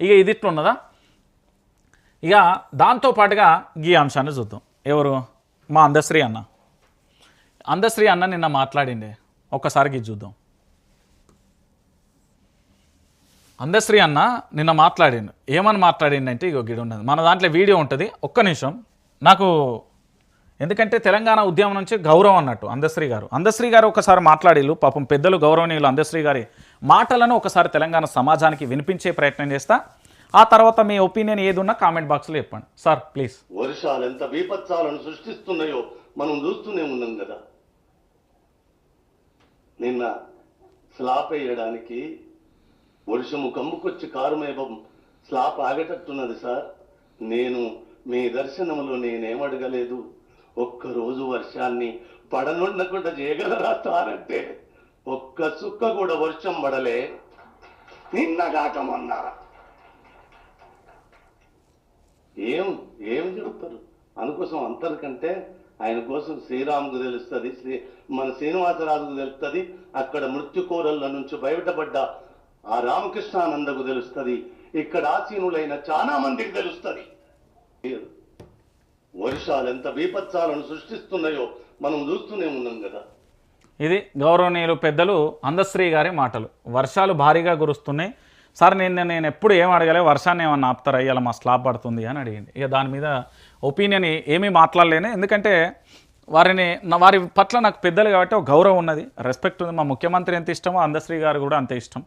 ఇక ఇది ఇట్లున్నదా ఇక దాంతో పాటుగా ఈ అంశాన్ని చూద్దాం. ఎవరు? మా అందశ్రీ అన్న. అందశ్రీ అన్న నిన్న మాట్లాడిండే. ఒక్కసారికి ఇది చూద్దాం. అందశ్రీ అన్న నిన్న మాట్లాడిండు. ఏమని మాట్లాడిండంటే ఇగో గిడి ఉన్నది. మన దాంట్లో వీడియో ఉంటుంది. ఒక్క నిమిషం. నాకు ఎందుకంటే తెలంగాణ ఉద్యమం నుంచి గౌరవం అన్నట్టు అందశ్రీ గారు. అందశ్రీ గారు ఒకసారి మాట్లాడిల్లు. పాపం పెద్దలు గౌరవనీయులు అందశ్రీ గారి మాటలను ఒకసారి తెలంగాణ సమాజానికి వినిపించే ప్రయత్నం చేస్తా. ఆ తర్వాత మీ ఒపీనియన్ ఏది ఉన్నా కామెంట్ బాక్స్లో చెప్పండి. Sir please. వర్షాలు ఎంత బీపత్సాలను సృష్టిస్తున్నాయో మనం చూస్తూనే ఉన్నాం కదా. నిన్న స్లాప్ వేయడానికి వర్షము కమ్ముకొచ్చి కారుమేపం స్లాప్ ఆగేటట్టున్నది సార్. నేను మీ దర్శనంలో నేనేమడగలేదు ఒక్కరోజు వర్షాన్ని పడనుండకుండా చేయగలరా సార్ అంటే? ఒక్క చుక్క కూడా వర్షం పడలే. నిన్నగాక మొన్న. ఏం ఏం చెబుతారు అందుకోసం అంతరికంటే ఆయన కోసం శ్రీరాముకు తెలుస్తుంది శ్రీ మన శ్రీనివాసరాజుకు తెలుస్తుంది అక్కడ మృత్యుకోరల నుంచి బయటపడ్డ ఆ రామకృష్ణానందకు తెలుస్తుంది ఇక్కడ ఆసీనులైన చాలా మందికి తెలుస్తుంది. వర్షాలు ఎంత బీపత్సాలను సృష్టిస్తున్నాయో మనం చూస్తూనే ఉన్నాం కదా. ఇది గౌరవనీయులు పెద్దలు అందశ్రీ గారి మాటలు. వర్షాలు భారీగా కురుస్తున్నాయి. సార్ నేను నేను ఎప్పుడు ఏం అడగలే వర్షాన్ని ఏమన్నా ఆపుతారా? ఇలా మా స్లాబ్ పడుతుంది అని అడిగింది. ఇక దాని మీద ఒపీనియన్ ఏమీ మాట్లాడలేను. ఎందుకంటే వారిని వారి పట్ల నాకు పెద్దలు కాబట్టి ఒక గౌరవం ఉన్నది. రెస్పెక్ట్ ఉంది. మా ముఖ్యమంత్రి ఎంత ఇష్టమో అందశ్రీ గారు కూడా అంతే ఇష్టం.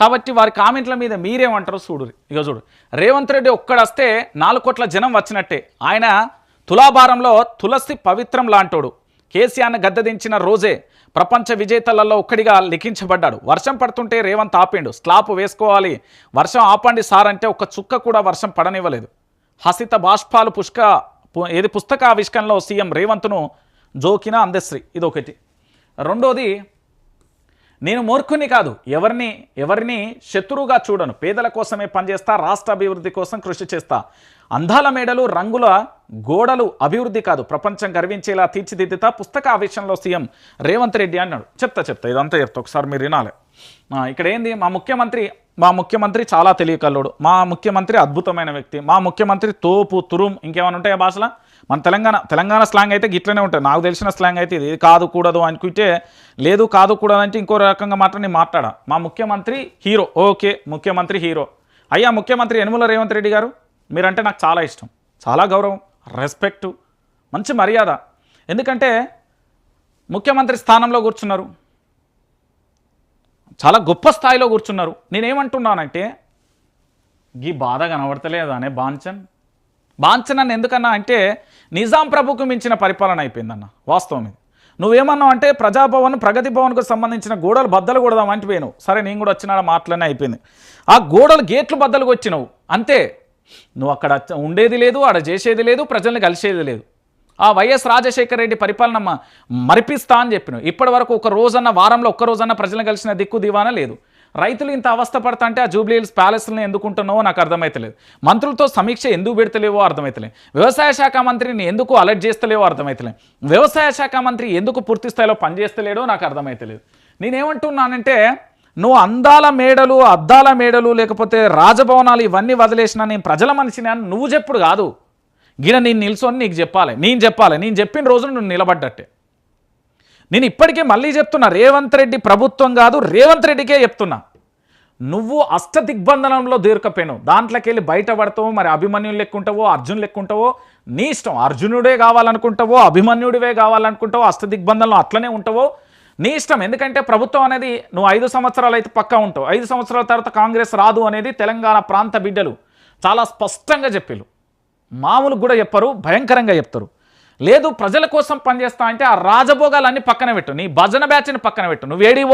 కాబట్టి వారి కామెంట్ల మీద మీరేమంటారో చూడు ఇక చూడు. రేవంత్ రెడ్డి ఒక్కడొస్తే నాలుగు కోట్ల జనం వచ్చినట్టే. ఆయన తులాభారంలో తులసి పవిత్రం లాంటోడు. కేసీఆర్ను గద్దెదించిన రోజే ప్రపంచ విజేతలలో ఒక్కడిగా లిఖించబడ్డాడు. వర్షం పడుతుంటే రేవంత్ ఆపిండు. స్లాప్ వేసుకోవాలి. వర్షం ఆపండి సార్ అంటే ఒక చుక్క కూడా వర్షం పడనివ్వలేదు. హసిత బాష్పాలు పుష్క ఏది పుస్తక ఆవిష్కరణలో సీఎం రేవంత్ను జోకిన అందశ్రీ. ఇదొకటి. రెండోది నేను మూర్ఖుని కాదు. ఎవరిని ఎవరిని శత్రువుగా చూడను. పేదల కోసమే పనిచేస్తా రాష్ట్ర అభివృద్ధి కోసం కృషి చేస్తా. అందాల మేడలు రంగుల గోడలు అభివృద్ధి కాదు. ప్రపంచం గర్వించేలా తీర్చిదిద్దుతా పుస్తక ఆవేశంలో సీఎం రేవంత్ రెడ్డి అన్నాడు. చెప్తా చెప్తా. ఇదంతా చెప్తా. ఒకసారి మీరు వినాలి. ఇక్కడ ఏంది? మా ముఖ్యమంత్రి మా ముఖ్యమంత్రి చాలా తెలియకల్లోడు. మా ముఖ్యమంత్రి అద్భుతమైన వ్యక్తి. మా ముఖ్యమంత్రి తోపు తురుం ఇంకేమైనా ఉంటాయా భాషలో? మన తెలంగాణ తెలంగాణ స్లాంగ్ అయితే గిట్లనే ఉంటుంది. నాకు తెలిసిన స్లాంగ్ అయితే ఇది. కాదు కూడదు అనుకుంటే లేదు కాదు కూడదు అంటే ఇంకో రకంగా మాత్రం నేను మాట్లాడా. మా ముఖ్యమంత్రి హీరో. ఓకే ముఖ్యమంత్రి హీరో. అయ్యా ముఖ్యమంత్రి యనుమల రేవంత్ రెడ్డి గారు మీరంటే నాకు చాలా ఇష్టం. చాలా గౌరవం రెస్పెక్టు మంచి మర్యాద. ఎందుకంటే ముఖ్యమంత్రి స్థానంలో కూర్చున్నారు. చాలా గొప్ప స్థాయిలో కూర్చున్నారు. నేనేమంటున్నానంటే గీ బాధ కనబడతలేదు అనే బాంచన్. బాంచన్ అని ఎందుకన్నా అంటే నిజాం ప్రభుకు మించిన పరిపాలన అయిపోయిందన్న వాస్తవం ఇది. నువ్వేమన్నావు అంటే ప్రజాభవన్ ప్రగతి భవన్కు సంబంధించిన గోడలు బద్దలు కొడదాం అంటే పోయినావు. సరే నేను కూడా వచ్చిన మాటలనే అయిపోయింది. ఆ గోడలు గేట్లు బద్దలు వచ్చినావు అంతే. నువ్వు అక్కడ ఉండేది లేదు ఆడ చేసేది లేదు ప్రజల్ని కలిసేది లేదు. ఆ వైఎస్ రాజశేఖర రెడ్డి పరిపాలన మ- మరిపిస్తా అని చెప్పిన. ఇప్పటి వరకు ఒక రోజన్న వారంలో ఒక్క రోజన్న ప్రజలను కలిసిన దిక్కు దివానా లేదు. రైతులు ఇంత అవస్థ పడతా అంటే ఆ జూబ్లీ హిల్స్ ప్యాలెస్లను ఎందుకుంటున్నావో నాకు అర్థమైతలేదు. మంత్రులతో సమీక్ష ఎందుకు పెడతలేవో అర్థమైతలేదు. వ్యవసాయ శాఖ మంత్రిని ఎందుకు అలర్ట్ చేస్తలేవో అర్థమైతలేదు. వ్యవసాయ శాఖ మంత్రి ఎందుకు పూర్తి స్థాయిలో పనిచేస్తలేడో నాకు అర్థమైతలేదు. నేనేమంటున్నానంటే నువ్వు అందాల మేడలు అద్దాల మేడలు లేకపోతే రాజభవనాలు ఇవన్నీ వదిలేసినా నేను ప్రజల మనిషిని అని నువ్వు చెప్పుడు కాదు. గిడ నేను నిల్చొని నీకు చెప్పాలి. నేను చెప్పాలి. నేను చెప్పిన రోజున నువ్వు నిలబడ్డట్టే. నేను ఇప్పటికే మళ్ళీ చెప్తున్నా రేవంత్ రెడ్డి ప్రభుత్వం కాదు రేవంత్ రెడ్డికే చెప్తున్నా. నువ్వు అష్ట దిగ్బంధనంలో దీర్కపోయావు దాంట్లోకి వెళ్ళి బయటపడతావు మరి అభిమన్యులు లెక్కుంటావో అర్జున్ లెక్కుంటావో? నీ ఇష్టం. అర్జునుడే కావాలనుకుంటావో అభిమన్యుడివే కావాలనుకుంటావో అష్ట దిగ్బంధంలో అట్లనే ఉంటావో? నీ ఇష్టం. ఎందుకంటే ప్రభుత్వం అనేది నువ్వు ఐదు సంవత్సరాలు అయితే పక్కా ఉంటావు. ఐదు సంవత్సరాల తర్వాత కాంగ్రెస్ రాదు అనేది తెలంగాణ ప్రాంత బిడ్డలు చాలా స్పష్టంగా చెప్పారు మామూలు కూడా చెప్పరు భయంకరంగా చెప్తారు. లేదు ప్రజల కోసం పనిచేస్తా అంటే ఆ రాజభోగాలన్నీ పక్కన పెట్టు నీ భజన బ్యాచ్ని పక్కన పెట్టు నువ్వు ఏడీ